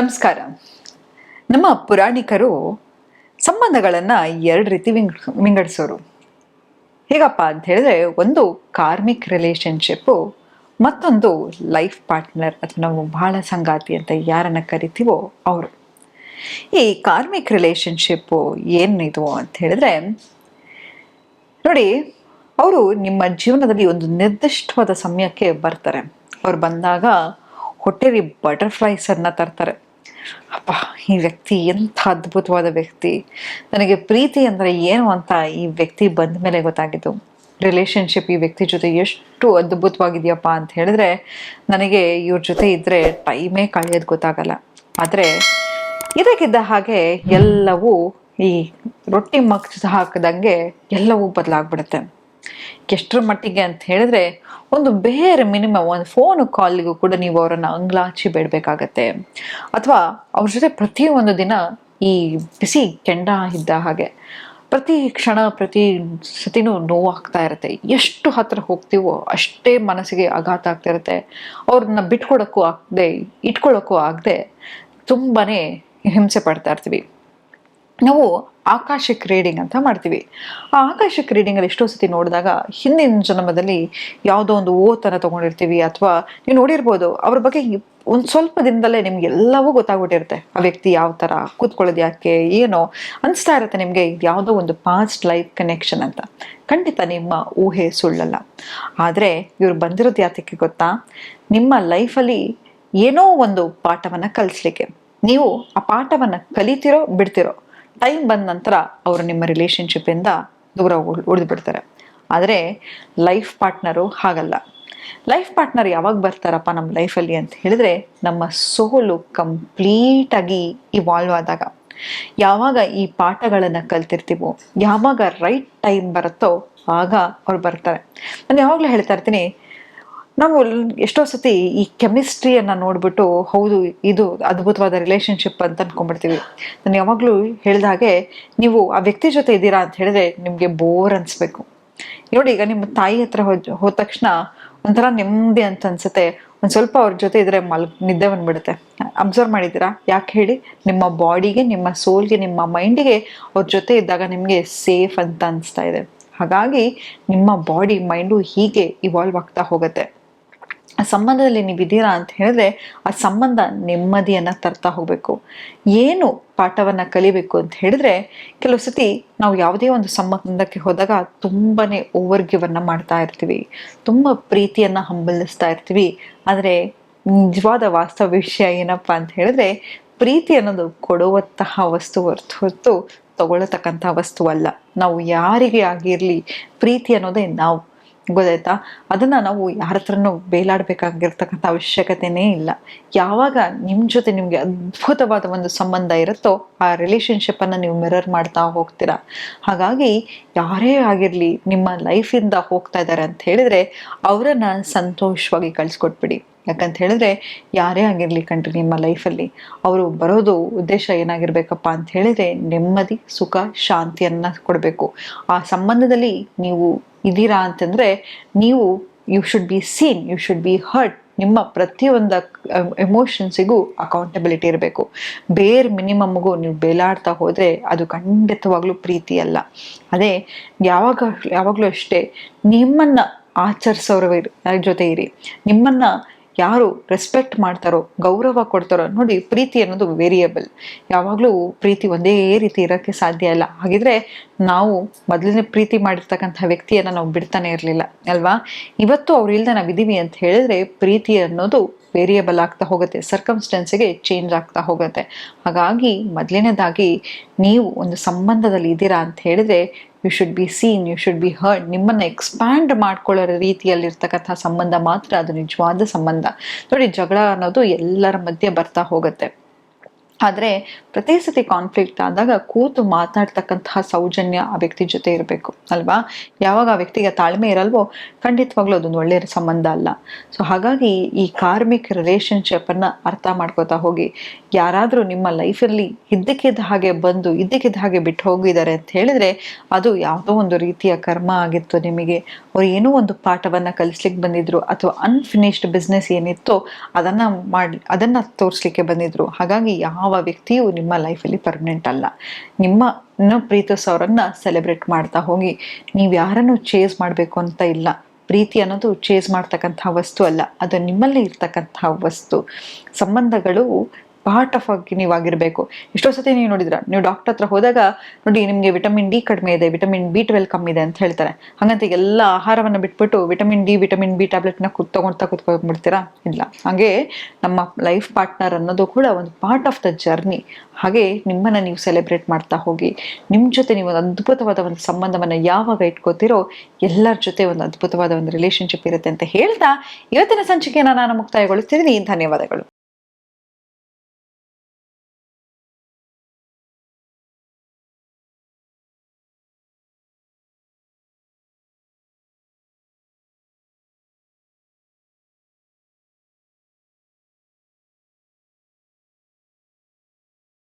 ನಮಸ್ಕಾರ. ನಮ್ಮ ಪುರಾಣಿಕರು ಸಂಬಂಧಗಳನ್ನು ಎರಡು ರೀತಿ ವಿಂಗ್, ವಿಂಗಡಿಸೋರು. ಹೇಗಪ್ಪ ಅಂತ ಹೇಳಿದ್ರೆ ಒಂದು ಕಾರ್ಮಿಕ್ ರಿಲೇಶನ್ಶಿಪ್ಪು ಮತ್ತೊಂದು ಲೈಫ್ ಪಾರ್ಟ್ನರ್ ಅಥವಾ ನಾವು ಬಹಳ ಸಂಗಾತಿ ಅಂತ ಯಾರನ್ನು ಕರಿತೀವೋ ಅವರು. ಈ ಕಾರ್ಮಿಕ್ ರಿಲೇಶನ್ಶಿಪ್ಪು ಏನಿದು ಅಂತ ಹೇಳಿದ್ರೆ, ನೋಡಿ, ಅವರು ನಿಮ್ಮ ಜೀವನದಲ್ಲಿ ಒಂದು ನಿರ್ದಿಷ್ಟವಾದ ಸಮಯಕ್ಕೆ ಬರ್ತಾರೆ. ಅವ್ರು ಬಂದಾಗ ಹೊಟ್ಟೆಲಿ ಬಟರ್ಫ್ಲೈಸನ್ನು ತರ್ತಾರೆ. ಅಪ್ಪ ಈ ವ್ಯಕ್ತಿ ಎಂಥ ಅದ್ಭುತವಾದ ವ್ಯಕ್ತಿ. ನನಗೆ ಪ್ರೀತಿ ಅಂದರೆ ಏನು ಅಂತ ಈ ವ್ಯಕ್ತಿ ಬಂದ ಮೇಲೆ ಗೊತ್ತಾಗಿದ್ದು. ರಿಲೇಶನ್ಶಿಪ್ ಈ ವ್ಯಕ್ತಿ ಜೊತೆ ಎಷ್ಟು ಅದ್ಭುತವಾಗಿದೆಯಪ್ಪ ಅಂತ ಹೇಳಿದ್ರೆ, ನನಗೆ ಇವ್ರ ಜೊತೆ ಇದ್ದರೆ ಟೈಮೇ ಕಳೆಯೋದು ಗೊತ್ತಾಗಲ್ಲ. ಆದರೆ ಇದಕ್ಕಿದ್ದ ಹಾಗೆ ಎಲ್ಲವೂ ಈ ರೊಟ್ಟಿ ಮಗ್ಚ ಹಾಕಿದಂಗೆ ಎಲ್ಲವೂ ಬದಲಾಗ್ಬಿಡುತ್ತೆ. ಎಷ್ಟರ ಮಟ್ಟಿಗೆ ಅಂತ ಹೇಳಿದ್ರೆ ಒಂದು ಬೇರೆ ಮಿನಿಮಮ್, ಒಂದು ಫೋನ್ ಕಾಲಿಗೂ ಕೂಡ ನೀವು ಅವರನ್ನು ಅಂಗ್ಲಾಚಿ ಬೇಡಬೇಕಾಗತ್ತೆ. ಅಥವಾ ಅವ್ರ ಜೊತೆ ಪ್ರತಿಯೊಂದು ದಿನ ಈ ಬಿಸಿ ಕೆಂಡ ಇದ್ದ ಹಾಗೆ ಪ್ರತಿ ಕ್ಷಣ, ಪ್ರತಿ ಸತಿನೂ ನೋವಾಗ್ತಾ ಇರುತ್ತೆ. ಎಷ್ಟು ಹತ್ರ ಹೋಗ್ತೀವೋ ಅಷ್ಟೇ ಮನಸ್ಸಿಗೆ ಆಘಾತ ಆಗ್ತಾ ಇರುತ್ತೆ. ಅವ್ರನ್ನ ಬಿಟ್ಕೊಡೋಕ್ಕೂ ಆಗದೆ ಇಟ್ಕೊಳ್ಳೋಕ್ಕೂ ಆಗದೆ ತುಂಬಾ ಹಿಂಸೆ ಪಡ್ತಾ ಇರ್ತೀವಿ. ನಾವು ಆಕಾಶಿಕ್ ರೀಡಿಂಗ್ ಅಂತ ಮಾಡ್ತೀವಿ. ಆ ಆಕಾಶಿಕ್ ರೀಡಿಂಗಲ್ಲಿ ಎಷ್ಟೋ ಸತಿ ನೋಡಿದಾಗ ಹಿಂದಿನ ಜನ್ಮದಲ್ಲಿ ಯಾವುದೋ ಒಂದು ಓತನ ತಗೊಂಡಿರ್ತೀವಿ ಅಥವಾ ನೀವು ನೋಡಿರ್ಬೋದು ಅವ್ರ ಬಗ್ಗೆ ಒಂದು ಸ್ವಲ್ಪ ದಿನದಲ್ಲೇ ನಿಮ್ಗೆ ಎಲ್ಲವೂ ಗೊತ್ತಾಗ್ಬಿಟ್ಟಿರುತ್ತೆ. ಆ ವ್ಯಕ್ತಿ ಯಾವ ಥರ ಕೂತ್ಕೊಳ್ಳೋದು ಯಾಕೆ, ಏನೋ ಅನಿಸ್ತಾ ಇರುತ್ತೆ ನಿಮಗೆ ಯಾವುದೋ ಒಂದು ಪಾಸ್ಟ್ ಲೈಫ್ ಕನೆಕ್ಷನ್ ಅಂತ. ಖಂಡಿತ ನಿಮ್ಮ ಊಹೆ ಸುಳ್ಳಲ್ಲ. ಆದರೆ ಇವ್ರು ಬಂದಿರೋದು ಯಾತಕ್ಕೆ ಗೊತ್ತಾ? ನಿಮ್ಮ ಲೈಫಲ್ಲಿ ಏನೋ ಒಂದು ಪಾಠವನ್ನು ಕಲಿಸ್ಲಿಕ್ಕೆ. ನೀವು ಆ ಪಾಠವನ್ನು ಕಲಿತಿರೋ, ಬಿಡ್ತಿರೋ. ಟೈಮ್ ಬಂದ ನಂತರ ಅವರು ನಿಮ್ಮ ರಿಲೇಶನ್ಶಿಪ್ಪಿಂದ ದೂರ ಉಳಿದು ಬಿಡ್ತಾರೆ. ಆದರೆ ಲೈಫ್ ಪಾರ್ಟ್ನರು ಹಾಗಲ್ಲ. ಲೈಫ್ ಪಾರ್ಟ್ನರ್ ಯಾವಾಗ ಬರ್ತಾರಪ್ಪ ನಮ್ಮ ಲೈಫಲ್ಲಿ ಅಂತ ಹೇಳಿದ್ರೆ ನಮ್ಮ ಸೋಲು ಕಂಪ್ಲೀಟಾಗಿ ಇವಾಲ್ವ್ ಆದಾಗ. ಯಾವಾಗ ಈ ಪಾಠಗಳನ್ನು ಕಲ್ತಿರ್ತೀವೋ, ಯಾವಾಗ ರೈಟ್ ಟೈಮ್ ಬರುತ್ತೋ, ಆಗ ಅವ್ರು ಬರ್ತಾರೆ. ನಾನು ಯಾವಾಗಲೂ ಹೇಳ್ತಾ ಇರ್ತೀನಿ ನಾವು ಎಷ್ಟೋ ಸತಿ ಈ ಕೆಮಿಸ್ಟ್ರಿಯನ್ನು ನೋಡ್ಬಿಟ್ಟು, ಹೌದು, ಇದು ಅದ್ಭುತವಾದ ರಿಲೇಶನ್ಶಿಪ್ ಅಂತ ಅನ್ಕೊಂಡ್ಬಿಡ್ತೀವಿ. ನಾನು ಯಾವಾಗಲೂ ಹೇಳಿದ ಹಾಗೆ, ನೀವು ಆ ವ್ಯಕ್ತಿ ಜೊತೆ ಇದ್ದೀರಾ ಅಂತ ಹೇಳಿದ್ರೆ ನಿಮಗೆ ಬೋರ್ ಅನಿಸ್ಬೇಕು. ನೋಡಿ, ಈಗ ನಿಮ್ಮ ತಾಯಿ ಹತ್ರ ಹೋದ ಹೋದ ತಕ್ಷಣ ಒಂಥರ ನೆಮ್ಮದಿ ಅಂತ ಅನ್ಸುತ್ತೆ. ಒಂದು ಸ್ವಲ್ಪ ಅವ್ರ ಜೊತೆ ಇದ್ರೆ ಮಲ್, ನಿದ್ದೆ ಬಂದ್ಬಿಡುತ್ತೆ. ಅಬ್ಸರ್ವ್ ಮಾಡಿದ್ದೀರಾ? ಯಾಕೆ ಹೇಳಿ? ನಿಮ್ಮ ಬಾಡಿಗೆ, ನಿಮ್ಮ ಸೋಲ್ಗೆ, ನಿಮ್ಮ ಮೈಂಡಿಗೆ ಅವ್ರ ಜೊತೆ ಇದ್ದಾಗ ನಿಮಗೆ ಸೇಫ್ ಅಂತ ಅನಿಸ್ತಾ ಇದೆ. ಹಾಗಾಗಿ ನಿಮ್ಮ ಬಾಡಿ, ಮೈಂಡು ಹೀಗೆ ಇವಾಲ್ವ್ ಆಗ್ತಾ ಹೋಗುತ್ತೆ. ಆ ಸಂಬಂಧದಲ್ಲಿ ನೀವಿದ್ದೀರಾ ಅಂತ ಹೇಳಿದ್ರೆ ಆ ಸಂಬಂಧ ನೆಮ್ಮದಿಯನ್ನು ತರ್ತಾ ಹೋಗಬೇಕು. ಏನು ಪಾಠವನ್ನು ಕಲಿಬೇಕು ಅಂತ ಹೇಳಿದ್ರೆ ಕೆಲವು ಸತಿ ನಾವು ಯಾವುದೇ ಒಂದು ಸಂಬಂಧಕ್ಕೆ ಹೋದಾಗ ತುಂಬಾನೇ ಓವರ್ ಗಿವನ್ನು ಮಾಡ್ತಾ ಇರ್ತೀವಿ. ತುಂಬ ಪ್ರೀತಿಯನ್ನು ಹಂಬಲಿಸ್ತಾ ಇರ್ತೀವಿ. ಆದರೆ ನಿಜವಾದ ವಾಸ್ತವ ವಿಷಯ ಏನಪ್ಪ ಅಂತ ಹೇಳಿದ್ರೆ ಪ್ರೀತಿ ಅನ್ನೋದು ಕೊಡುವಂತಹ ವಸ್ತು ಹೊರ್ತು ಹೊರತು ತಗೊಳ್ಳತಕ್ಕಂಥ ವಸ್ತು ಅಲ್ಲ. ನಾವು ಯಾರಿಗೆ ಆಗಿರಲಿ ಪ್ರೀತಿ ಅನ್ನೋದೇ ನಾವು. ಗೊತ್ತಾಯ್ತಾ? ಅದನ್ನ ನಾವು ಯಾರ ಹತ್ರನೂ ಬೇಲಾಡ್ಬೇಕಾಗಿರ್ತಕ್ಕಂಥ ಅವಶ್ಯಕತೆನೇ ಇಲ್ಲ. ಯಾವಾಗ ನಿಮ್ಮ ಜೊತೆ ನಿಮಗೆ ಅದ್ಭುತವಾದ ಒಂದು ಸಂಬಂಧ ಇರುತ್ತೋ ಆ ರಿಲೇಶನ್ಶಿಪ್ ಅನ್ನ ನೀವು ಮಿರರ್ ಮಾಡ್ತಾ ಹೋಗ್ತೀರಾ? ಹಾಗಾಗಿ ಯಾರೇ ಆಗಿರಲಿ ನಿಮ್ಮ ಲೈಫಿಂದ ಹೋಗ್ತಾ ಇದ್ದಾರೆ ಅಂತ ಹೇಳಿದ್ರೆ ಅವರನ್ನು ಸಂತೋಷವಾಗಿ ಕಳ್ಸಿಕೊಟ್ಬಿಡಿ. ಯಾಕಂತ ಹೇಳಿದ್ರೆ ಯಾರೇ ಆಗಿರ್ಲಿ ಕಣ್ರಿ ನಿಮ್ಮ ಲೈಫಲ್ಲಿ ಅವರು ಬರೋದು ಉದ್ದೇಶ ಏನಾಗಿರ್ಬೇಕಪ್ಪ ಅಂತ ಹೇಳಿದ್ರೆ ನೆಮ್ಮದಿ, ಸುಖ, ಶಾಂತಿಯನ್ನ ಕೊಡಬೇಕು. ಆ ಸಂಬಂಧದಲ್ಲಿ ನೀವು ಇದ್ದೀರಾ ಅಂತಂದ್ರೆ ನೀವು you should be seen you should be hurt ನಿಮ್ಮ ಪ್ರತಿಯೊಂದು ಎಮೋಷನ್ಸಿಗೂ ಅಕೌಂಟಬಿಲಿಟಿ ಇರಬೇಕು. ಬೇರ್ ಮಿನಿಮಮ್ಗೂ ನೀವು ಬೇಲಾಡ್ತಾ ಹೋದರೆ ಅದು ಖಂಡಿತವಾಗ್ಲೂ ಪ್ರೀತಿ ಅಲ್ಲ ಅದೇ ಯಾವಾಗ, ಯಾವಾಗಲೂ ಅಷ್ಟೇ, ನಿಮ್ಮನ್ನ ಆಚರಿಸೋರ ಜೊತೆ ಇರಿ. ನಿಮ್ಮನ್ನ ಯಾರು ರೆಸ್ಪೆಕ್ಟ್ ಮಾಡ್ತಾರೋ, ಗೌರವ ಕೊಡ್ತಾರೋ ನೋಡಿ ಪ್ರೀತಿ ಅನ್ನೋದು ವೇರಿಯಬಲ್ ಯಾವಾಗಲೂ ಪ್ರೀತಿ ಒಂದೇ ರೀತಿ ಇರೋಕ್ಕೆ ಸಾಧ್ಯ ಇಲ್ಲ. ಹಾಗಿದ್ರೆ ನಾವು ಮೊದಲನೇ ಪ್ರೀತಿ ಮಾಡಿರ್ತಕ್ಕಂಥ ವ್ಯಕ್ತಿಯನ್ನು ನಾವು ಬಿಡ್ತಾನೆ ಇರಲಿಲ್ಲ, ಅಲ್ವಾ? ಇವತ್ತು ಅವ್ರು ಇಲ್ಲದೆ ನಾವು ಇದ್ದೀವಿ ಅಂತ ಹೇಳಿದ್ರೆ ಪ್ರೀತಿ ಅನ್ನೋದು ವೇರಿಯಬಲ್ ಆಗ್ತಾ ಹೋಗುತ್ತೆ ಸರ್ಕಮ್ಸ್ಟೆನ್ಸಿಗೆ ಚೇಂಜ್ ಆಗ್ತಾ ಹೋಗುತ್ತೆ. ಹಾಗಾಗಿ ಮೊದಲನೇದಾಗಿ ನೀವು ಒಂದು ಸಂಬಂಧದಲ್ಲಿ ಇದ್ದೀರಾ ಅಂತ ಹೇಳಿದ್ರೆ you should be seen you should be heard ನಿಮ್ಮನ್ನು ಎಕ್ಸ್ಪ್ಯಾಂಡ್ ಮಾಡ್ಕೊಳ್ಳೋ ರೀತಿಯಲ್ಲಿರ್ತಕ್ಕಂಥ ಸಂಬಂಧ ಮಾತ್ರ ಅದು ನಿಜವಾದ ಸಂಬಂಧ. ನೋಡಿ ಜಗಳ ಅನ್ನೋದು ಎಲ್ಲರ ಮಧ್ಯೆ ಬರ್ತಾ ಹೋಗುತ್ತೆ. ಆದರೆ ಪ್ರತಿ ಸತಿ ಕಾನ್ಫ್ಲಿಕ್ಟ್ ಆದಾಗ ಕೂತು ಮಾತಾಡ್ತಕ್ಕಂತಹ ಸೌಜನ್ಯ ಆ ವ್ಯಕ್ತಿ ಜೊತೆ ಇರಬೇಕು, ಅಲ್ವಾ? ಯಾವಾಗ ಆ ವ್ಯಕ್ತಿಗೆ ತಾಳ್ಮೆ ಇರಲ್ವೋ, ಖಂಡಿತವಾಗ್ಲೂ ಅದೊಂದು ಒಳ್ಳೆಯ ಸಂಬಂಧ ಅಲ್ಲ. ಸೊ ಹಾಗಾಗಿ ಈ ಕಾರ್ಮಿಕ್ ರಿಲೇಷನ್ಶಿಪ್ಪನ್ನು ಅರ್ಥ ಮಾಡ್ಕೋತಾ ಹೋಗಿ, ಯಾರಾದರೂ ನಿಮ್ಮ ಲೈಫಲ್ಲಿ ಇದ್ದಕ್ಕಿದ್ದ ಹಾಗೆ ಬಂದು, ಇದ್ದಕ್ಕಿದ್ದ ಹಾಗೆ ಬಿಟ್ಟು ಹೋಗಿದ್ದಾರೆ ಅಂತ ಹೇಳಿದ್ರೆ ಅದು ಯಾವುದೋ ಒಂದು ರೀತಿಯ ಕರ್ಮ ಆಗಿತ್ತು ನಿಮಗೆ. ಅವ್ರು ಏನೋ ಒಂದು ಪಾಠವನ್ನು ಕಲಿಸ್ಲಿಕ್ಕೆ ಬಂದಿದ್ರು ಅಥವಾ ಅನ್ಫಿನಿಶ್ಡ್ ಬಿಸ್ನೆಸ್ ಏನಿತ್ತೋ ಅದನ್ನು ಮಾಡಿ, ಅದನ್ನು ತೋರಿಸ್ಲಿಕ್ಕೆ ಬಂದಿದ್ರು. ಹಾಗಾಗಿ ಯಾವ ವ್ಯಕ್ತಿಯು ನಿಮ್ಮ ಲೈಫಲ್ಲಿ ಪರ್ಮನೆಂಟ್ ಅಲ್ಲ. ನಿಮ್ಮನ್ನು ಪ್ರೀತಿಸೋರನ್ನ ಸೆಲೆಬ್ರೇಟ್ ಮಾಡ್ತಾ ಹೋಗಿ. ನೀವು ಯಾರನ್ನು ಚೇಸ್ ಮಾಡಬೇಕು ಅಂತ ಇಲ್ಲ. ಪ್ರೀತಿ ಅನ್ನೋದು ಚೇಸ್ ಮಾಡ್ತಕ್ಕಂಥ ವಸ್ತು ಅಲ್ಲ. ಅದು ನಿಮ್ಮಲ್ಲಿ ಇರ್ತಕ್ಕಂಥ ವಸ್ತು. ಸಂಬಂಧಗಳು ಪಾರ್ಟ್ ಆಫ್ ಆಗಿ ನೀವಾಗಿರಬೇಕು. ಎಷ್ಟೋ ಸತಿ ನೀವು ನೋಡಿದ್ರ, ನೀವು ಡಾಕ್ಟರ್ ಹತ್ರ ಹೋದಾಗ, ನೋಡಿ ನಿಮಗೆ ವಿಟಮಿನ್ ಡಿ ಕಡಿಮೆ ಇದೆ ವಿಟಮಿನ್ ಬಿ ಟ್ವೆಲ್ ಕಮ್ಮಿ ಇದೆ ಅಂತ ಹೇಳ್ತಾರೆ. ಹಾಗಂತ ಎಲ್ಲ ಆಹಾರವನ್ನು ಬಿಟ್ಬಿಟ್ಟು ವಿಟಮಿನ್ ಡಿ ವಿಟಮಿನ್ ಬಿ ಟ್ಯಾಬ್ಲೆಟ್ನ ಕುತ್ ತಗೊಳ್ತಾ ಕುತ್ಕೊಂಡ್ಬಿಡ್ತೀರಾ? ಇಲ್ಲ. ಹಾಗೆ ನಮ್ಮ ಲೈಫ್ ಪಾರ್ಟ್ನರ್ ಅನ್ನೋದು ಕೂಡ ಒಂದು ಪಾರ್ಟ್ ಆಫ್ ದ ಜರ್ನಿ ಹಾಗೆ ನಿಮ್ಮನ್ನು ನೀವು ಸೆಲೆಬ್ರೇಟ್ ಮಾಡ್ತಾ ಹೋಗಿ ನಿಮ್ಮ ಜೊತೆ ನೀವು ಒಂದು ಅದ್ಭುತವಾದ ಒಂದು ಸಂಬಂಧವನ್ನು ಯಾವಾಗ ಇಟ್ಕೋತಿರೋ, ಎಲ್ಲರ ಜೊತೆ ಒಂದು ಅದ್ಭುತವಾದ ಒಂದು ರಿಲೇಶನ್ಶಿಪ್ ಇರುತ್ತೆ ಅಂತ ಹೇಳ್ತಾ, ಇವತ್ತಿನ ಸಂಚಿಕೆಯನ್ನು ನಾನು ಮುಕ್ತಾಯಗೊಳಿಸ್ತಿದ್ದೀನಿ. ಧನ್ಯವಾದಗಳು.